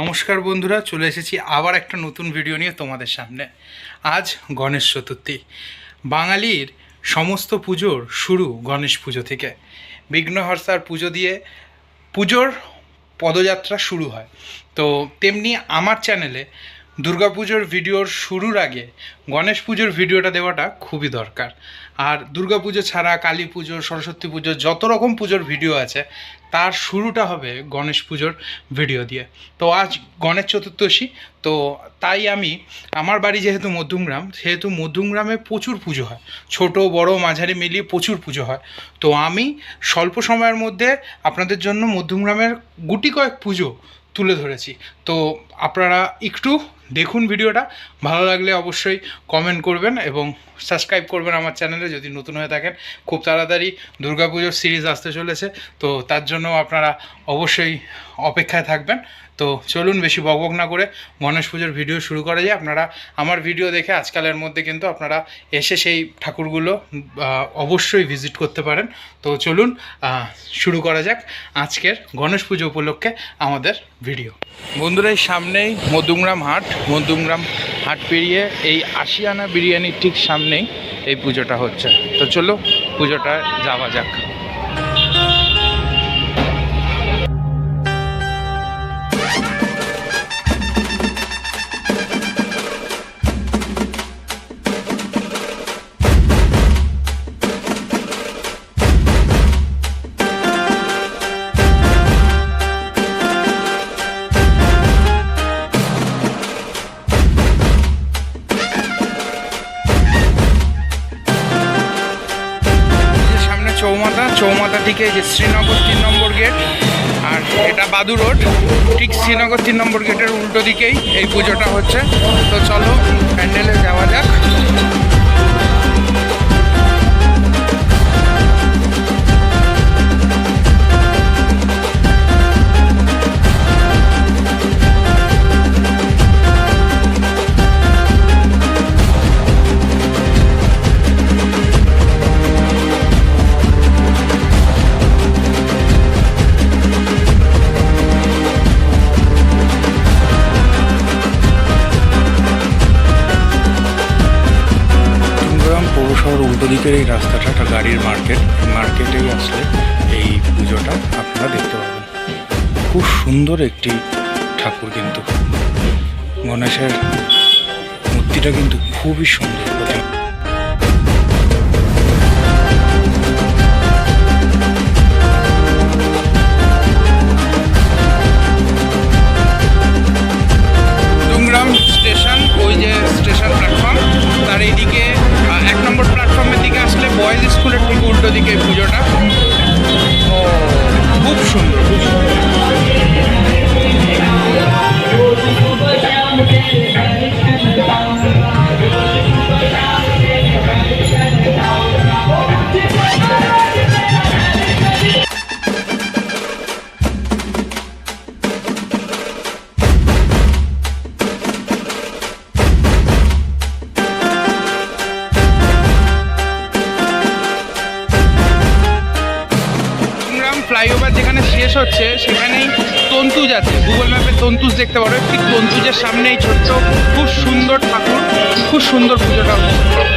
নমস্কার বন্ধুরা, চলে এসেছি আবার একটা নতুন ভিডিও নিয়ে তোমাদের সামনে। আজ গণেশ চতুর্থী। বাঙালির সমস্ত পুজোর শুরু গণেশ পুজো থেকে। বিঘ্নহর্ষার পুজো দিয়ে পুজোর পদযাত্রা শুরু হয়। তো তেমনি আমার চ্যানেলে দুর্গাপুজোর ভিডিওর শুরুর আগে গণেশ পুজোর ভিডিওটা দেওয়াটা খুবই দরকার। আর দুর্গাপুজো ছাড়া, কালী পুজো, সরস্বতী পুজো, যত রকম পুজোর ভিডিও আছে, তার শুরুটা হবে গণেশ পুজোর ভিডিও দিয়ে। তো আজ গণেশ চতুর্দশী, তো তাই আমি, আমার বাড়ি যেহেতু মধ্যমগ্রাম, সেহেতু মধ্যমগ্রামে প্রচুর পুজো হয়। ছোট, বড়, মাঝারি মিলিয়ে প্রচুর পুজো হয়। তো আমি স্বল্প সময়ের মধ্যে আপনাদের জন্য মধ্যমগ্রামের গুটি কয়েক পুজো তুলে ধরেছি। তো আপনারা একটু দেখুন ভিডিওটা। ভালো লাগলে অবশ্যই কমেন্ট করবেন এবং সাবস্ক্রাইব করবেন আমার চ্যানেলে যদি নতুন হয়ে থাকেন। খুব তাড়াতাড়ি দুর্গাপুজোর সিরিজ আসতে চলেছে। তো তার জন্য আপনারা অবশ্যই অপেক্ষায় থাকবেন। তো চলুন বেশি বকবক না করে গণেশ পুজোর ভিডিও শুরু করা যায়। আপনারা আমার ভিডিও দেখে আজকালের মধ্যে কিন্তু আপনারা এসে সেই ঠাকুরগুলো অবশ্যই ভিজিট করতে পারেন। তো চলুন শুরু করা যাক আজকের গণেশ পুজো উপলক্ষে আমাদের ভিডিও বন্ধুরা সামনেই মধ্যমগ্রাম হাট। মধ্যমগ্রাম হাট পেরিয়ে এই আশিয়ানা বিরিয়ানির ঠিক সামনেই এই পুজোটা হচ্ছে। তো চলো পুজোটা যাওয়া যাক। চৌমাথা চৌমাথা থেকে যে শ্রীনগর তিন নম্বর গেট, আর এটা বাদু রোড, ঠিক শ্রীনগর তিন নম্বর গেটের উল্টো দিকেই এই পুজোটা হচ্ছে। তো চলো প্যান্ডেলে উল্টো দিকের এই রাস্তাটা একটা গাড়ির মার্কেট মার্কেটেই আসলে এই পুজোটা আপনারা দেখতে পাবেন। খুব সুন্দর একটি ঠাকুর কিন্তু। গণেশের মূর্তিটা কিন্তু খুবই সুন্দর। এই পুজোটা। হচ্ছে, সেখানেই তন্তুজ আছে। গুগল ম্যাপে তন্তুজ দেখতে পারো। ঠিক তন্তুজের সামনেই ছোট্ট, খুব সুন্দর ঠাকুর, খুব সুন্দর পুজোটা হচ্ছে।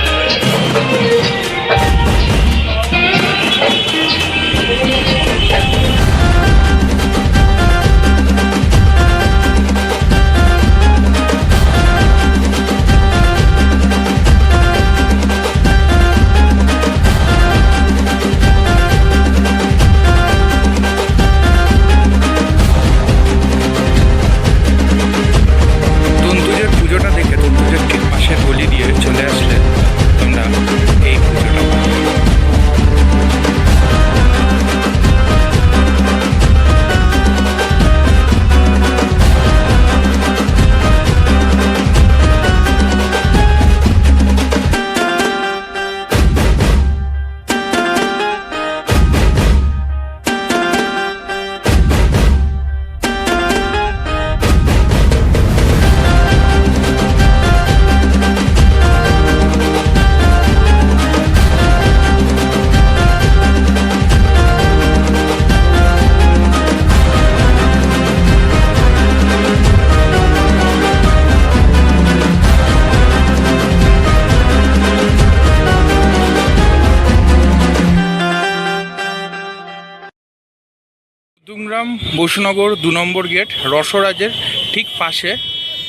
মধ্যমগ্রাম বসুনগর, দু নম্বর গেট, রসরাজের ঠিক পাশে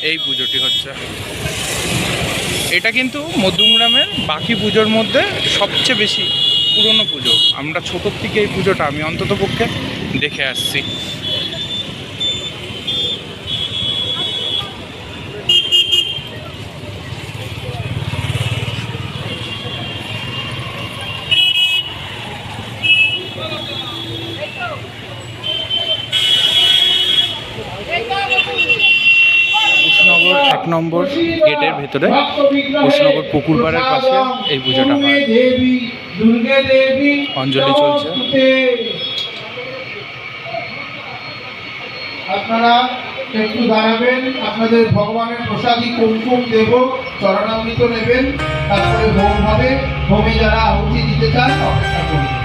এই পুজোটি হচ্ছে। এটা কিন্তু মধ্যমগ্রামের বাকি পুজোর মধ্যে সবচেয়ে বেশি পুরনো পুজো। আমরা ছোটোর থেকে এই পুজোটা, আমি অন্তত পক্ষে দেখে আসছি কৃষ্ণনগর এক নম্বর গেটের ভেতরে, কৃষ্ণনগর পুকুর পাড়ের পাশে এই পুজোটা অঞ্জলি চলছে। আপনারা একটু দাঁড়াবেন, আপনাদের ভগবানের প্রসাদী কুমকুম দেব, চরণামৃত নেবেন, তারপরে ভোগ হবে হোমে যারা আহুতি দিতে চান, অপেক্ষা করুন